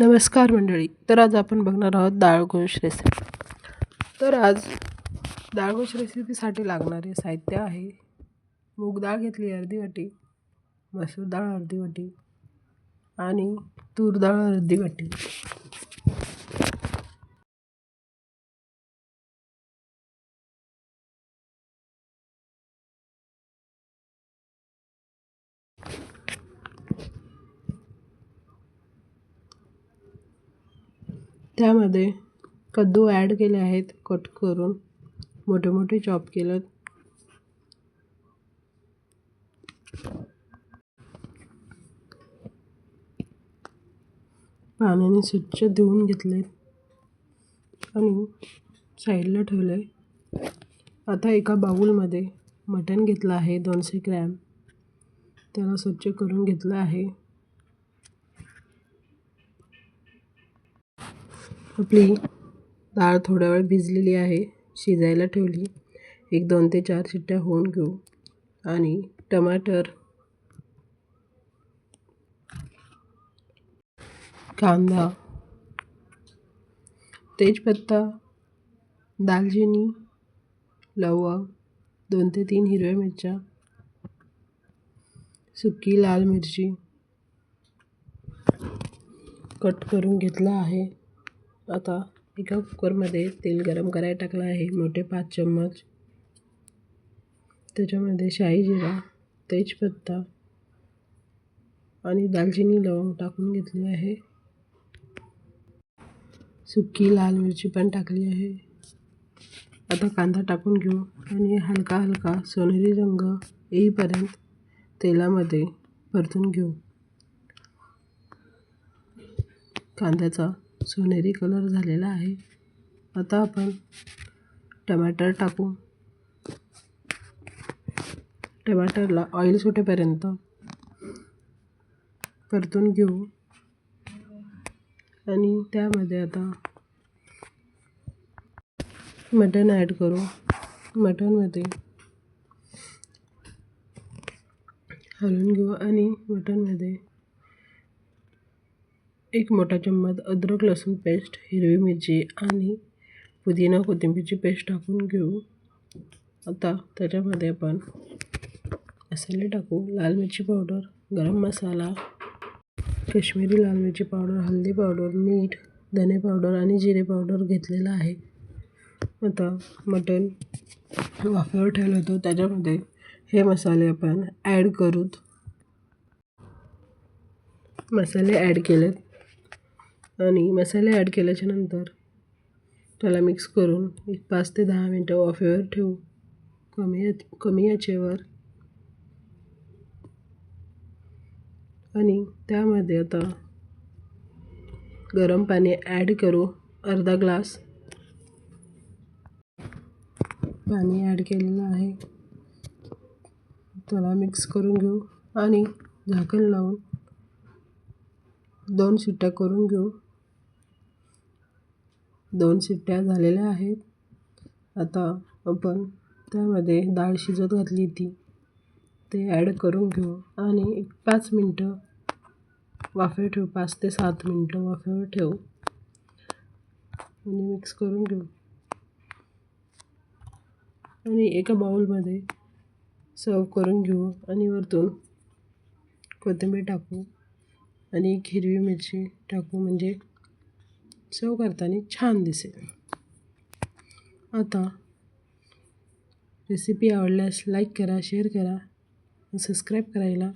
नमस्कार मंडळी तर आज आपण बघणार आहोत डाळगोश रेसिपी तर आज डाळगोश रेसिपीसाठी लागणारे साहित्य आहे. मूग डाळ घेतली अर्धी वाटी मसूर डाळ अर्धी वाटी आणि तूर डाळ अर्धी वाटी. त्यामध्ये कद्दू ॲड केले आहेत कट करून. मोठे मोठे चॉप केलं. पाण्याने स्वच्छ धुवून घेतले. आणि साईडला ठेवले आता एका बाऊलमध्ये मटण घेतलं आहे दोनशे ग्रॅम. त्याला स्वच्छ करून घेतलं आहे. आपली डाळ थोडा वेळ भिजलेली आहे. शिजायला ठेवली. एक दोन ते चार शिट्ट्या होऊन घेऊ. आणि टमाटर. कांदा. तेजपत्ता. दालचिनी. लवंग. दोन ते तीन हिरव्या मिरच्या. सुकी लाल मिरची. कट करून घेतला आहे. आता एका कुकरमध्ये तेल गरम करायला टाकलं आहे. मोठे पाच चम्मच. त्याच्यामध्ये शाही जिरा तेजपत्ता आणि दालचिनी लवंग टाकून घेतली आहे. सुकी लाल मिरची पण टाकली आहे. आता कांदा टाकून घेऊ आणि हलका हलका सोनेरी रंग येईपर्यंत तेलामध्ये परतून घेऊ. कांद्याचा सोनेरी कलर झालेला आहे. आता आपण टमाटर टाकू. टमाटरला ऑइल सुटेपर्यंत परतून घेऊ. आणि त्यामध्ये आता मटण ॲड करू. मटणमध्ये हलवून घेऊ आणि मटणमध्ये एक मोठा चम्मच अद्रक लसूण पेस्ट हिरवी मिरची आणि पुदिना कोथिंबीरची पेस्ट टाकून घेऊ. आता त्याच्यामध्ये आपण मसाले टाकू. लाल मिरची पावडर गरम मसाला काश्मीरी लाल मिरची पावडर हल्दी पावडर मीठ धने पावडर आणि जिरे पावडर घेतलेला आहे. आता मटण वाफेवर ठेवलं होतं त्याच्यामध्ये हे मसाले आपण ॲड करूत मसाले ॲड केलेत. आणि मसाले ॲड केल्याच्यानंतर त्याला मिक्स करून एक पाच ते दहा मिनटं वाफेवर ठेवू. कमी कमी याचेवर आणि त्यामध्ये आता गरम पाणी ॲड करू अर्धा ग्लास. पाणी ॲड केलेलं आहे. त्याला मिक्स करून घेऊ आणि झाकण लावून दोन शिट्ट्या करून घेऊ. दोन शिट्ट्या झालेल्या आहेत. आता आपण त्यामध्ये डाळ शिजत घातली ती. ते ॲड करून घेऊ आणि एक पाच मिनटं वाफेवर ठेवू. पाच ते सात मिनटं वाफेवर ठेवू. आणि मिक्स करून घेऊ. आणि एका बाउलमध्ये सर्व करून घेऊ आणि वरतून कोथिंबीर टाकू आणि एक हिरवी मिरची टाकू. म्हणजे सर्व करताना छान दिसेल. आता रेसिपी आवडल्यास लाईक करा शेअर करा सबस्क्राईब करायला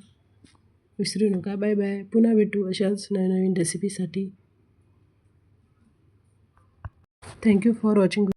विसरू नका. बाय बाय पुन्हा भेटू अशाच नवीन नवीन रेसिपीसाठी थँक्यू फॉर वॉचिंग